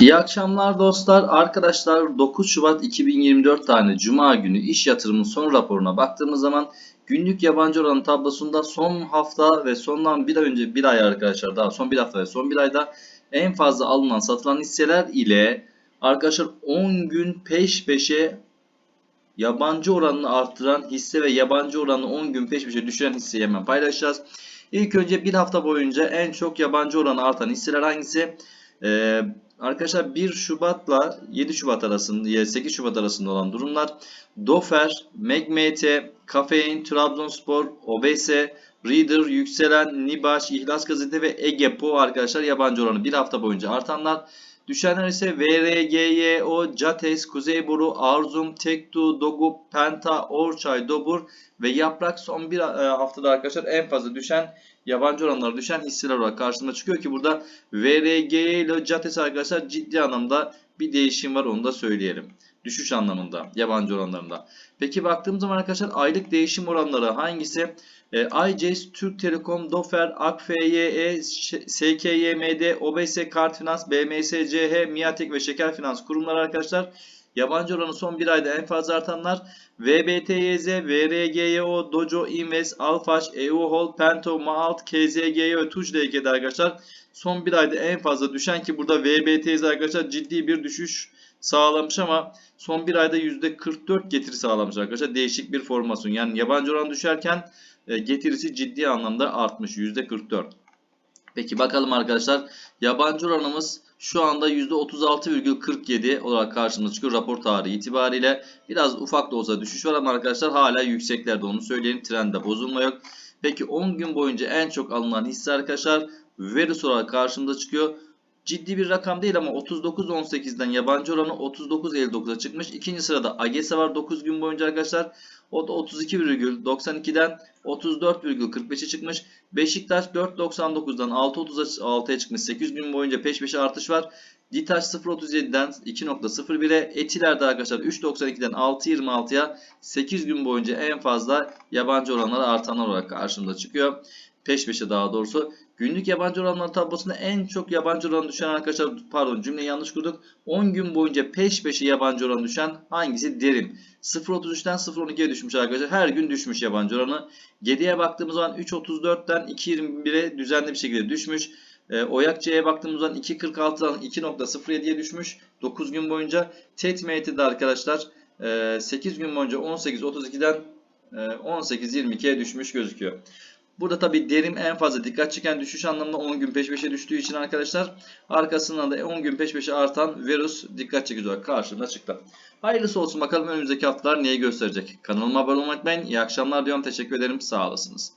İyi akşamlar dostlar. Arkadaşlar 9 Şubat 2024 tane Cuma günü iş yatırımının son raporuna baktığımız zaman günlük yabancı oranı tablosunda son hafta ve sondan bir ay önce bir ay arkadaşlar daha son bir hafta ve son bir ayda en fazla alınan satılan hisseler ile arkadaşlar 10 gün peş peşe yabancı oranını arttıran hisse ve yabancı oranını 10 gün peş peşe düşüren hisseyi hemen paylaşacağız. İlk önce bir hafta boyunca en çok yabancı oranı artan hisseler hangisi? Ee, arkadaşlar 1 Şubat'la 7 Şubat arasında 8 Şubat arasında olan durumlar Dofer, Megmt, Kafein, Trabzonspor, OBS, Reader, Yükselen, Nibaş, İhlas Gazete ve Egepo arkadaşlar yabancı oranı bir hafta boyunca artanlar. Düşenler ise VRGYO, Cates, Kuzeyboru, Arzum, Tektu, Dogu, Penta, Orçay, Dobur ve Yaprak son bir e, haftada arkadaşlar en fazla düşen yabancı oranlara düşen hisseler olarak karşıma çıkıyor ki burada VRG ile Cates arkadaşlar ciddi anlamda bir değişim var onu da söyleyelim. Düşüş anlamında yabancı oranlarında. Peki baktığımız zaman arkadaşlar aylık değişim oranları hangisi? E, ICES, Türk Telekom, Dofer, AKFYE, SKYMD, OBS, Kart Finans, BMSCH, Miatek ve Şeker Finans kurumları arkadaşlar. Yabancı oranı son bir ayda en fazla artanlar VBTYZ, VRGYO, Dojo, Invest, Alfaş, EUHOL, Pento, Maalt, KZGY ve TUJDK'de arkadaşlar son bir ayda en fazla düşen ki burada VBTYZ arkadaşlar ciddi bir düşüş sağlamış ama son bir ayda %44 getiri sağlamış arkadaşlar. Değişik bir formasyon. Yani yabancı oran düşerken e, getirisi ciddi anlamda artmış %44. Peki bakalım arkadaşlar. Yabancı oranımız şu anda %36,47 olarak karşımıza çıkıyor rapor tarihi itibariyle. Biraz ufak da olsa düşüş var ama arkadaşlar hala yükseklerde onu söyleyelim. Trende bozulma yok. Peki 10 gün boyunca en çok alınan hisse arkadaşlar Verus olarak karşımıza çıkıyor. Ciddi bir rakam değil ama 39.18'den yabancı oranı 39.59'a çıkmış. İkinci sırada AGESA var 9 gün boyunca arkadaşlar. O da 32,92'den 34,45'e çıkmış. Beşiktaş 4.99'dan 6.36'ya çıkmış. 8 gün boyunca peş peşe artış var. Ditaş 0.37'den 2.01'e, Etiler'de arkadaşlar 3.92'den 6.26'ya 8 gün boyunca en fazla yabancı oranları artanlar olarak karşımıza çıkıyor. Peş peşe daha doğrusu. Günlük yabancı oranlar tablosunda en çok yabancı oran düşen arkadaşlar pardon cümleyi yanlış kurduk. 10 gün boyunca peş peşe yabancı oran düşen hangisi derim. 0.33'ten 0.12'ye düşmüş arkadaşlar. Her gün düşmüş yabancı oranı. Geriye baktığımız zaman 3.34'ten 2.21'e düzenli bir şekilde düşmüş. E, Oyakçı'ya baktığımız zaman 2.46'dan 2.07'ye düşmüş. 9 gün boyunca. TETMET'de arkadaşlar e, 8 gün boyunca 18.32'den e, 18.22'ye düşmüş gözüküyor. Burada tabi derim en fazla dikkat çeken düşüş anlamında 10 gün peş peşe düştüğü için arkadaşlar arkasından da 10 gün peş peşe artan virüs dikkat çekici olarak karşımıza çıktı. Hayırlısı olsun bakalım önümüzdeki haftalar neyi gösterecek. Kanalıma abone olmayı unutmayın. İyi akşamlar diyorum. Teşekkür ederim. Sağ olasınız.